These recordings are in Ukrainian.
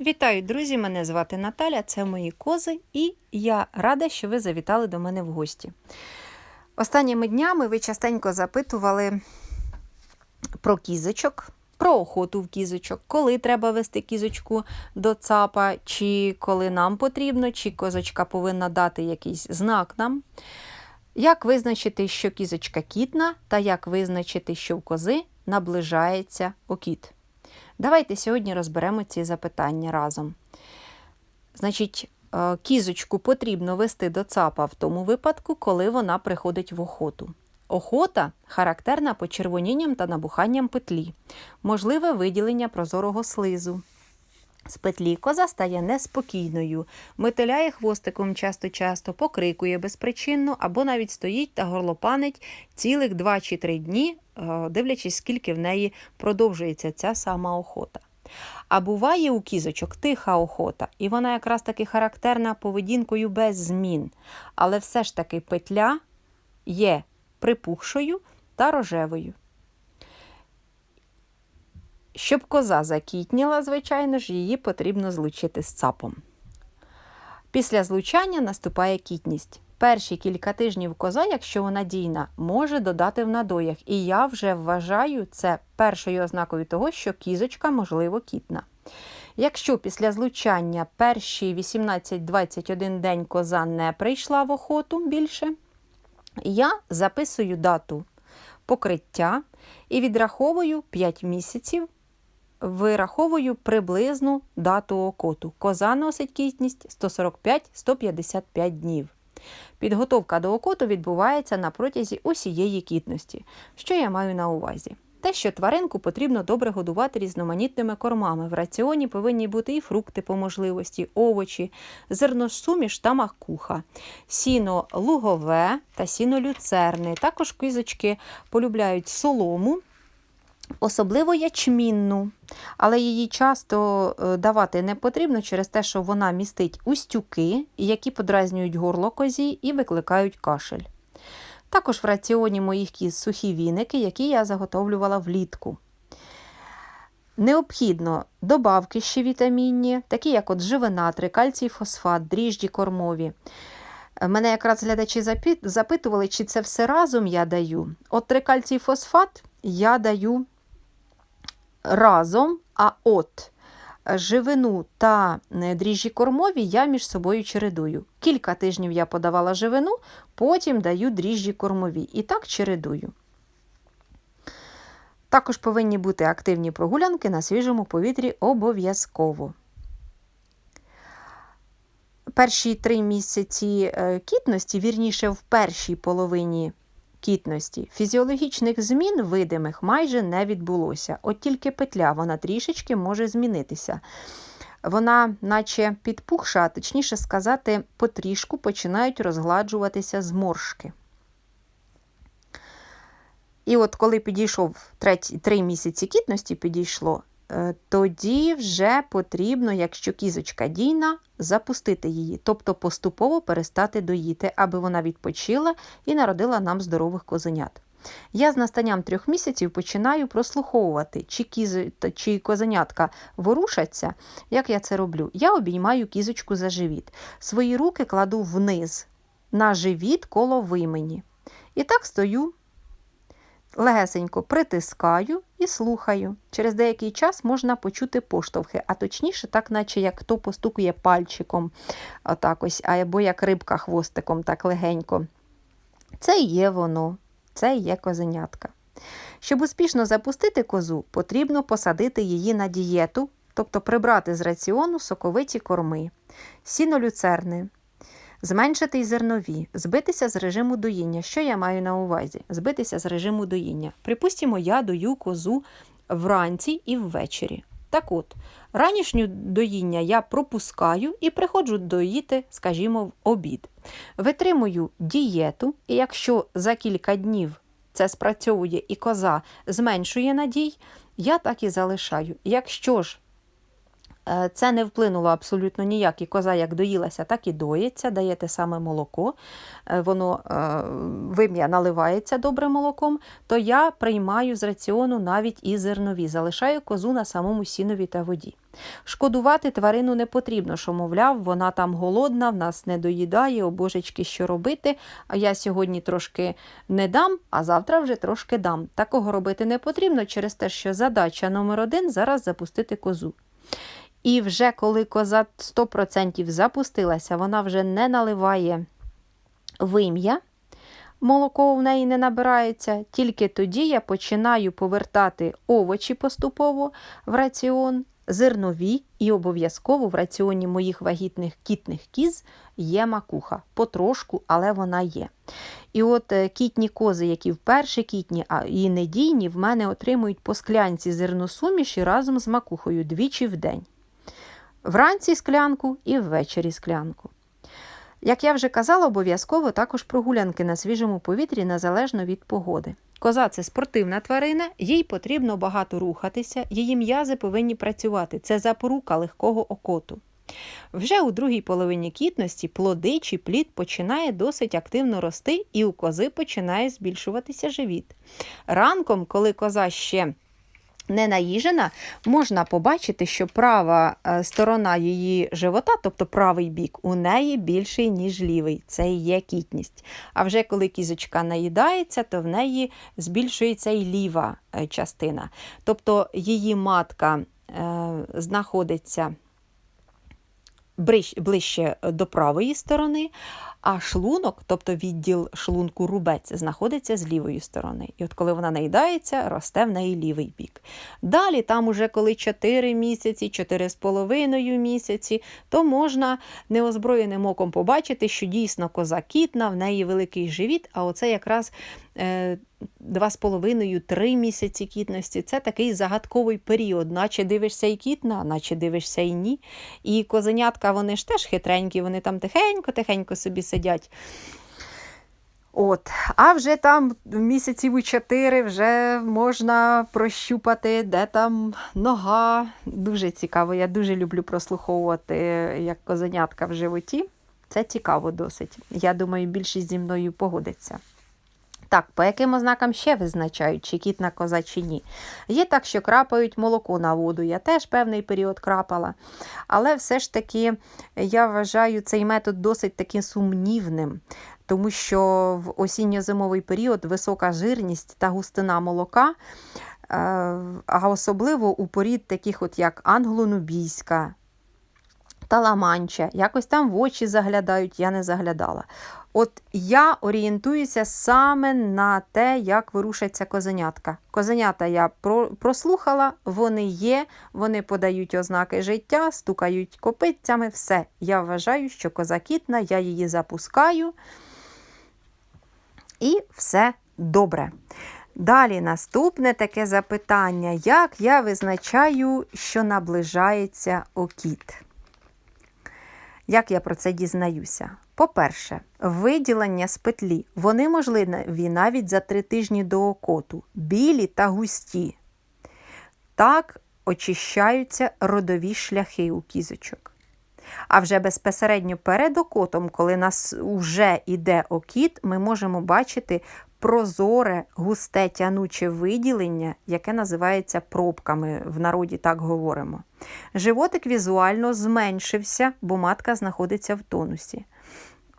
Вітаю, друзі! Мене звати Наталя, це мої кози, і я рада, що ви завітали до мене в гості. Останніми днями ви частенько запитували про кізочок, про охоту в кізочок, коли треба вести кізочку до цапа, чи коли нам потрібно, чи козочка повинна дати якийсь знак нам. Як визначити, що кізочка кітна, та як визначити, що в кози наближається окіт? Давайте сьогодні розберемо ці запитання разом. Значить, е, кізочку потрібно вести до цапа в тому випадку, коли вона приходить в охоту. Охота характерна почервонінням та набуханням петлі, можливе виділення прозорого слизу. З петлі коза стає неспокійною, метеляє хвостиком часто-часто, покрикує безпричинно або навіть стоїть та горлопанить цілих 2 чи 3 дні, дивлячись, скільки в неї продовжується ця сама охота. А буває у кізочок тиха охота, і вона якраз таки характерна поведінкою без змін. Але все ж таки петля є припухшою та рожевою. Щоб коза закітніла, звичайно ж, її потрібно злучити з цапом. Після злучання наступає кітність. Перші кілька тижнів коза, якщо вона дійна, може додати в надоях, і я вже вважаю це першою ознакою того, що кізочка, можливо, кітна. Якщо після злучання перші 18-21 день коза не прийшла в охоту більше, я записую дату покриття і відраховую 5 місяців вираховую приблизну дату окоту. Коза носить кітність 145-155 днів. Підготовка до окоту відбувається на протязі усієї кітності. Що я маю на увазі? Те, що тваринку потрібно добре годувати різноманітними кормами. В раціоні повинні бути і фрукти по можливості, овочі, зерносуміш та макуха, сіно лугове та сіно люцерне. Також кизочки полюбляють солому, Особливо ячмінну, але її часто давати не потрібно через те, що вона містить устюки, які подразнюють горло козі і викликають кашель. Також в раціоні моїх кіз сухі віники, які я заготовлювала влітку. Необхідно добавки ще вітамінні, такі як от живинатри, кальцій фосфат, дріжджі кормові. Мене якраз глядачі запитували, чи це все разом я даю. От трикальцій фосфат я даю разом, а от живину та дріжджі кормові я між собою чередую. Кілька тижнів я подавала живину, потім даю дріжджі кормові. І так чередую. Також повинні бути активні прогулянки на свіжому повітрі обов'язково. Перші три місяці кітності, вірніше, в першій половині кітності. Фізіологічних змін видимих майже не відбулося. От тільки петля вона трішечки може змінитися. Вона, наче підпухша, точніше сказати, потрішку починають розгладжуватися зморшки. І от коли підійшов три місяці кітності, підійшло, тоді вже потрібно, якщо кізочка дійна, запустити її, тобто поступово перестати доїти, аби вона відпочила і народила нам здорових козенят. Я з настанням трьох місяців починаю прослуховувати, чи кіз... чи козенятка ворушаться, як я це роблю. Я обіймаю кізочку за живіт. Свої руки кладу вниз на живіт коло вимені. І так стою легесенько притискаю і слухаю. Через деякий час можна почути поштовхи, а точніше, так наче як хто постукує пальчиком, отак ось, або як рибка хвостиком, так легенько. Це і є воно, це і є козенятка. Щоб успішно запустити козу, потрібно посадити її на дієту, тобто прибрати з раціону соковиті корми, сіно люцерни, Зменшити зернові, збитися з режиму доїння. Що я маю на увазі? Збитися з режиму доїння. Припустимо, я дою козу вранці і ввечері. Так от, ранішню доїння я пропускаю і приходжу доїти, скажімо, в обід. Витримую дієту, і якщо за кілька днів це спрацьовує і коза зменшує надій, я так і залишаю. Якщо ж Це не вплинуло абсолютно ніяк. І коза як доїлася, так і доїться, дає те саме молоко, е, воно е, вим'я наливається добре молоком, то я приймаю з раціону навіть і зернові, залишаю козу на самому сінові та воді. Шкодувати тварину не потрібно, що, мовляв, вона там голодна, в нас не доїдає, о божечки, що робити. А я сьогодні трошки не дам, а завтра вже трошки дам. Такого робити не потрібно через те, що задача номер один зараз запустити козу. І вже коли коза 100% запустилася, вона вже не наливає вим'я, молоко в неї не набирається. Тільки тоді я починаю повертати овочі поступово в раціон, зернові і обов'язково в раціоні моїх вагітних кітних кіз є макуха. Потрошку, але вона є. І от е, кітні кози, які вперше кітні, а і недійні, в мене отримують по склянці зерносуміші разом з макухою двічі в день. Вранці склянку і ввечері склянку. Як я вже казала, обов'язково також прогулянки на свіжому повітрі незалежно від погоди. Коза це спортивна тварина, їй потрібно багато рухатися, її м'язи повинні працювати. Це запорука легкого окоту. Вже у другій половині кітності плоди чи плід починає досить активно рости, і у кози починає збільшуватися живіт. Ранком, коли коза ще не наїжена, можна побачити, що права е, сторона її живота, тобто правий бік, у неї більший, ніж лівий. Це і є кітність. А вже коли кізочка наїдається, то в неї збільшується і ліва е, частина. Тобто її матка е, знаходиться ближче до правої сторони, а шлунок, тобто відділ шлунку рубець, знаходиться з лівої сторони. І от коли вона наїдається, росте в неї лівий бік. Далі, там уже коли 4 місяці, 4,5 місяці, то можна неозброєним оком побачити, що дійсно коза кітна, в неї великий живіт, а оце якраз. Е, Два з половиною, три місяці кітності це такий загадковий період, наче дивишся і кітна, наче дивишся і ні. І козенятка вони ж теж хитренькі, вони там тихенько-тихенько собі сидять. От, А вже там місяців у чотири вже можна прощупати, де там нога. Дуже цікаво. Я дуже люблю прослуховувати, як козенятка в животі. Це цікаво досить. Я думаю, більшість зі мною погодиться. Так, по яким ознакам ще визначають, чи кіт на коза, чи ні. Є так, що крапають молоко на воду. Я теж певний період крапала. Але все ж таки я вважаю цей метод досить таки сумнівним, тому що в осінньо-зимовий період висока жирність та густина молока. Е, а особливо у порід таких, от як англонубійська, таламанча, якось там в очі заглядають, я не заглядала. От я орієнтуюся саме на те, як вирушаться козенятка. Козенята я прослухала, вони є, вони подають ознаки життя, стукають копитцями, все. Я вважаю, що коза кітна, я її запускаю. І все добре. Далі наступне таке запитання: як я визначаю, що наближається окіт? Як я про це дізнаюся? По-перше, виділення з петлі. Вони можливі навіть за три тижні до окоту, білі та густі. Так очищаються родові шляхи у кізочок. А вже безпосередньо перед окотом, коли нас вже йде окіт, ми можемо бачити прозоре, густе тянуче виділення, яке називається пробками, в народі так говоримо. Животик візуально зменшився, бо матка знаходиться в тонусі.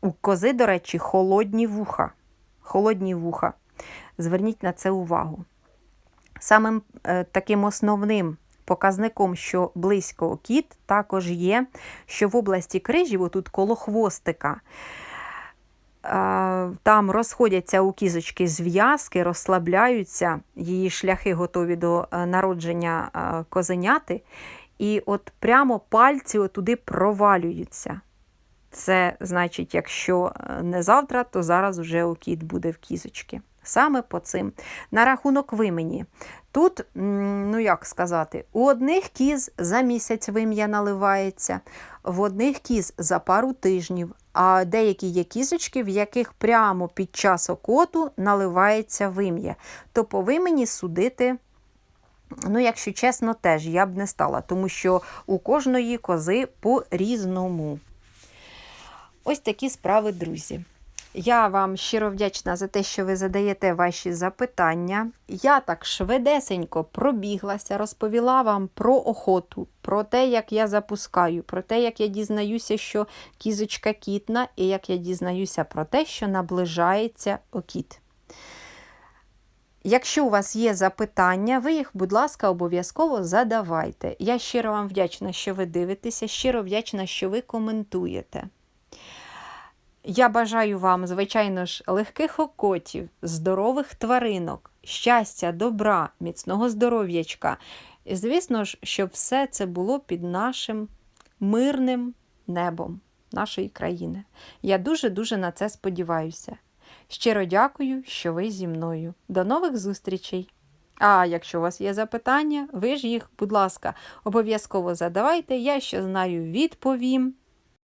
У кози, до речі, холодні вуха. Холодні вуха. Зверніть на це увагу. Самим е, таким основним показником, що близько кіт, також є, що в області крижів, отут коло хвостика, там розходяться у кізочки зв'язки, розслабляються, її шляхи готові до е, народження е, козеняти. І от прямо пальці туди провалюються. Це значить, якщо е, не завтра, то зараз вже окіт буде в кізочки. Саме по цим. На рахунок вимені. Тут, ну як сказати, у одних кіз за місяць вим'я наливається, в одних кіз за пару тижнів, а деякі є кізочки, в яких прямо під час окоту наливається вим'я. То по вимені судити Ну, якщо чесно, теж я б не стала, тому що у кожної кози по-різному. Ось такі справи, друзі. Я вам щиро вдячна за те, що ви задаєте ваші запитання. Я так швидесенько пробіглася, розповіла вам про охоту, про те, як я запускаю, про те, як я дізнаюся, що кізочка кітна, і як я дізнаюся про те, що наближається окіт. Якщо у вас є запитання, ви їх, будь ласка, обов'язково задавайте. Я щиро вам вдячна, що ви дивитеся, щиро вдячна, що ви коментуєте. Я бажаю вам, звичайно ж, легких окотів, здорових тваринок, щастя, добра, міцного здоров'ячка. І, звісно ж, щоб все це було під нашим мирним небом нашої країни. Я дуже-дуже на це сподіваюся. Щиро дякую, що ви зі мною. До нових зустрічей! А якщо у вас є запитання, ви ж їх, будь ласка, обов'язково задавайте. Я що знаю, відповім.